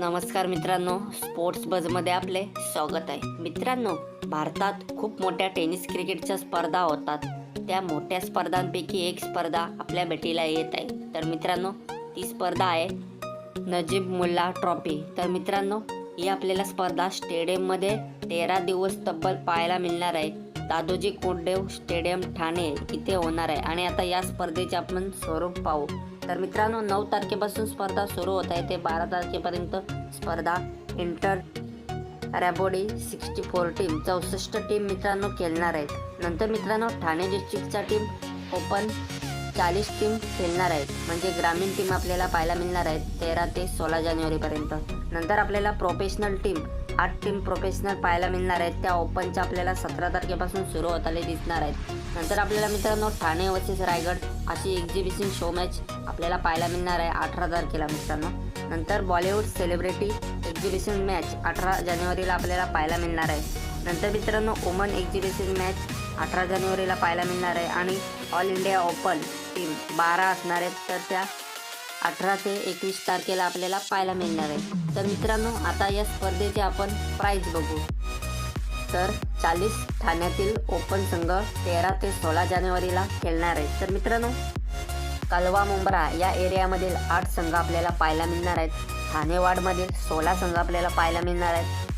नमस्कार मित्रांनो स्पोर्ट्स बजमध्ये आपले स्वागत आहे. मित्रांनो भारतात खूप मोठ्या टेनिस क्रिकेटच्या स्पर्धा होतात. त्या मोठ्या स्पर्धांपैकी एक स्पर्धा आपल्या भेटीला येत आहे. तर मित्रांनो ती स्पर्धा आहे नजीब मुल्ला ट्रॉफी. तर मित्रांनो ही आपल्याला स्पर्धा स्टेडियममध्ये तेरा दिवस तब्बल पाहायला मिळणार आहे. दादोजी कोंडदेव स्टेडियम ठाणे इथे होणार आहे. आणि आता या स्पर्धेचे आपण स्वरूप पाहू. तर मित्रांनो नऊ तारखेपासून स्पर्धा सुरू होत आहे. ते बारा तारखेपर्यंत स्पर्धा inter Rabodi sixty four team चौसष्ट टीम मित्रांनो खेळणार आहेत. नंतर मित्रांनो ठाणे डिस्ट्रिक्टचा टीम ओपन चाळीस टीम खेळणार आहेत. म्हणजे ग्रामीण टीम आपल्याला पाहायला मिळणार आहेत तेरा ते सोळा जानेवारीपर्यंत. नंतर आपल्याला प्रोफेशनल टीम आठ टीम प्रोफेशनल पाहायला मिळणार आहेत. त्या ओपनच्या आपल्याला सतरा तारखेपासून सुरू होताना दिसणार आहेत. नंतर आपल्याला मित्रांनो ठाणे वर्सेस रायगड अशी एक्झिबिशन शो मॅच आपल्याला पाहायला मिळणार आहे अठरा तारखेला मित्रांनो. नंतर बॉलिवूड सेलिब्रिटी एक्झिबिशन मॅच अठरा जानेवारीला आपल्याला पाहायला मिळणार आहे. नंतर मित्रांनो ओमन एक्झिबिशन मॅच अठरा जानेवारीला पाहायला मिळणार आहे. आणि ऑल इंडिया ओपन टीम बारा असणार आहेत. तर त्या अठरा ते एकवीस तारखेला आपल्याला पाहायला मिळणार आहे. तर मित्रांनो आता या स्पर्धेचे आपण प्राईज बघू. तर चाळीस ठाण्यातील ओपन संघ तेरा ते सोळा जानेवारीला खेळणार आहे. तर मित्रांनो कलवा मुंब्रा या एरियामधील आठ संघ आपल्याला पाहायला मिळणार आहेत. ठाणेवाडमधील सोळा संघ आपल्याला पाहायला मिळणार आहेत.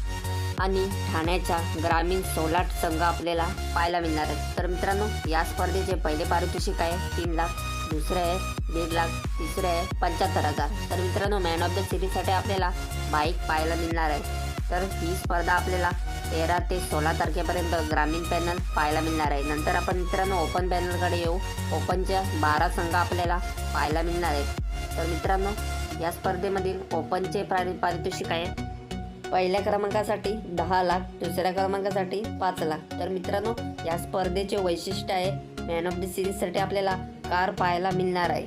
आणि ठाण्याच्या ग्रामीण सोळा संघ आपल्याला पाहायला मिळणार आहेत. तर मित्रांनो या स्पर्धेचे पहिले पारितोषिक आहे तीन लाख दुसरं आहे दीड लाख तिसरं आहे पंच्याहत्तर हजार. तर मित्रांनो मॅन ऑफ द सिरीजसाठी आपल्याला बाईक पाहायला मिळणार आहे. तर ही स्पर्धा आपल्याला तेरा ते सोळा तारखेपर्यंत ग्रामीण पॅनल पाहायला मिळणार आहे. नंतर आपण मित्रांनो ओपन पॅनलकडे येऊ. ओपनच्या बारा संघ आपल्याला पाहायला मिळणार आहे तर मित्रांनो या स्पर्धेमधील ओपनचे पारि पारितोषिक आहे. पहिल्या क्रमांकासाठी दहा लाख दुसऱ्या क्रमांकासाठी पाच लाख. तर मित्रांनो या स्पर्धेचे वैशिष्ट्य आहे मॅन ऑफ द सिरीजसाठी आपल्याला कार पाहायला मिळणार आहे.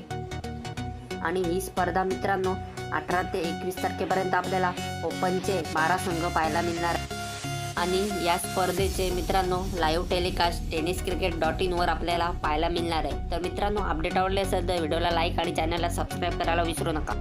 आणि ही स्पर्धा मित्रांनो अठरा ते एकवीस तारखेपर्यंत आपल्याला ओपनचे बारा संघ पाहायला मिळणार आहे. आणि या स्पर्धेचे मित्रांनो live telecast tennis cricket dot इनवर आपल्याला पाहायला मिळणार आहे. तर मित्रांनो अपडेट आवडले असेल तर व्हिडिओला लाईक आणि चॅनलला सबस्क्राईब करायला विसरू नका.